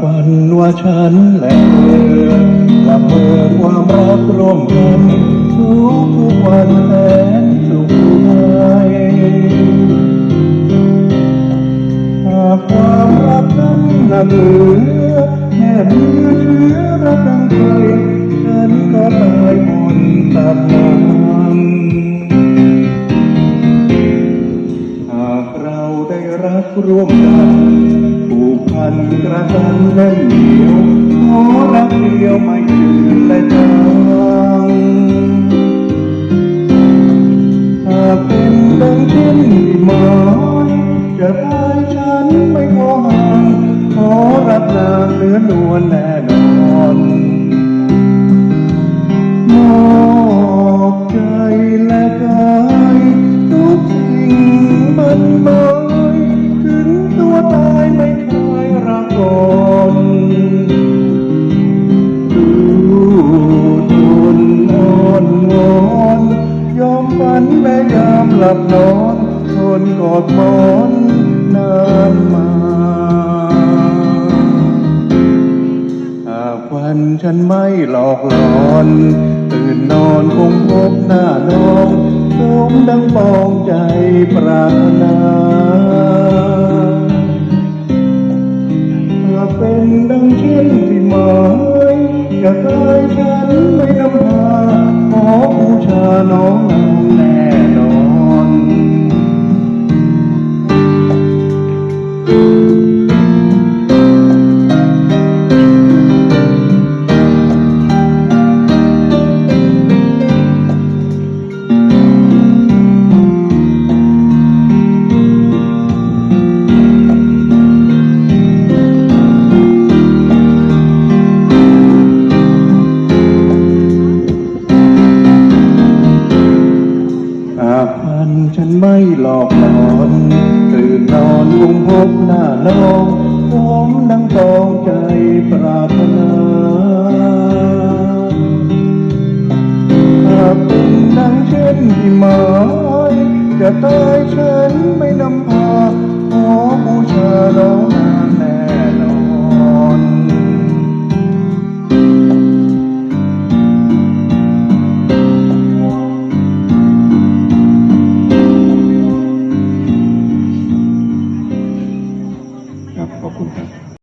ว่าฉันและเธอละเมอความรักร่วมกันทุกทุกวันแสนสุขใจหากความรักนั้นน่ะเหลือแค่มือถือรักดังเคยฉันก็ตายบนตักน้ำหากเราได้รักร่วมกัน แน่นเหนียวขอรักเดียวไม่จืดและจางหากเป็นดังเช่นที่หมายจะพายฉันไม่ขอห่างขอรับนางเนื้อนวลแน่นอน ยามหลับนอนทนกอดหมอนนานมาหากวันฉันไม่หลอกหลอน ตื่นนอนคงพบหน้าน้องสมดังปองใจปรารถนาหากเป็นดังเช่นที่หมายอย่าได้ฉันไม่นำพาขอบูชาน้อง ไม่หลอกนอนตื่นนอนคงพบหน้าน้องผมดังตองใจปรารถนาหากเป็นดังเช่นที่หมายจะตายฉันไม่นำพา